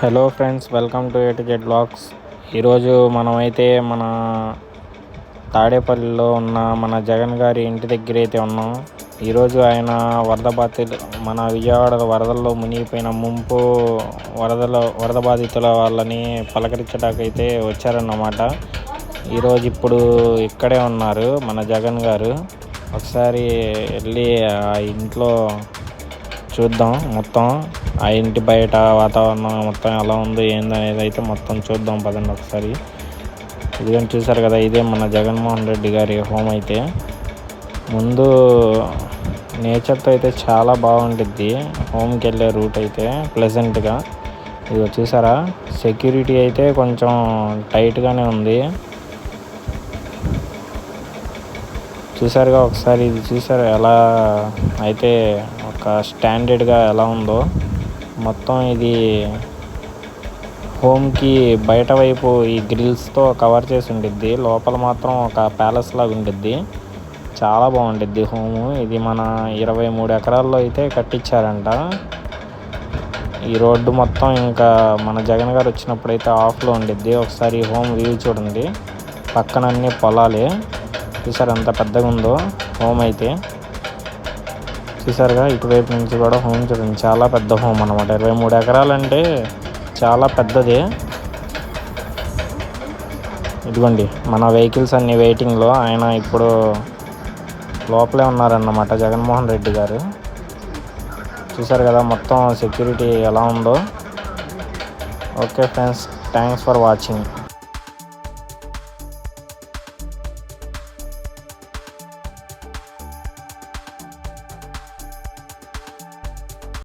Hello friends welcome to etiquette blogs. ఈరోజు మనమైతే మన తాడేపల్లిలో ఉన్న మన జగన్ గారి ఇంటి దగ్గర అయితే ఉన్నాం. ఈరోజు ఆయన వరద బాధితులు మన విజయవాడ వరదల్లో మునిగిపోయిన ముంపు వరదల వరద బాధితుల వాళ్ళని పలకరించడానికైతే వచ్చారన్నమాట. ఈరోజు ఇప్పుడు ఇక్కడే ఉన్నారు మన జగన్ గారు. ఒకసారి వెళ్ళి ఆ ఇంట్లో చూద్దాం మొత్తం. ఆ ఇంటి బయట వాతావరణం మొత్తం ఎలా ఉంది ఏందనేది అయితే మొత్తం చూద్దాం పదండి ఒకసారి. ఇదిగని చూసారు కదా ఇదే మన జగన్మోహన్ రెడ్డి గారి హోమ్ అయితే. ముందు నేచర్తో అయితే చాలా బాగుంటుంది హోమ్కి వెళ్ళే రూట్ అయితే ప్లెజెంట్గా ఇది చూసారా సెక్యూరిటీ అయితే కొంచెం టైట్గానే ఉంది. చూసారుగా ఒకసారి ఇది చూసారు ఎలా అయితే ఒక స్టాండర్డ్గా ఎలా ఉందో. మొత్తం ఇది హోమ్కి బయట వైపు ఈ గ్రిల్స్తో కవర్ చేసి ఉండిద్ది. లోపల మాత్రం ఒక ప్యాలెస్ లాగా ఉండిద్ది. చాలా బాగుండిద్ది హోము. ఇది మన ఇరవై మూడు ఎకరాల్లో అయితే కట్టించారంట ఈ రోడ్డు మొత్తం ఇంకా మన జగన్ గారు వచ్చినప్పుడు అయితే ఆఫ్లో ఉండిద్ది. ఒకసారి హోమ్ వ్యూ చూడండి. పక్కన అన్ని పొలాలే. చూసారు ఎంత పెద్దగా ఉందో హోమ్ అయితే. చూసారుగా ఇటువైపు నుంచి కూడా హోమ్ చూడండి. చాలా పెద్ద హోమ్ అనమాట ఇరవై మూడు ఎకరాలంటే చాలా పెద్దది. ఇదిగోండి మన వెహికల్స్ అన్ని వెయిటింగ్లో. ఆయన ఇప్పుడు లోపలే ఉన్నారన్నమాట జగన్మోహన్ రెడ్డి గారు. చూసారు కదా మొత్తం సెక్యూరిటీ ఎలా ఉందో. Okay friends thanks for watching.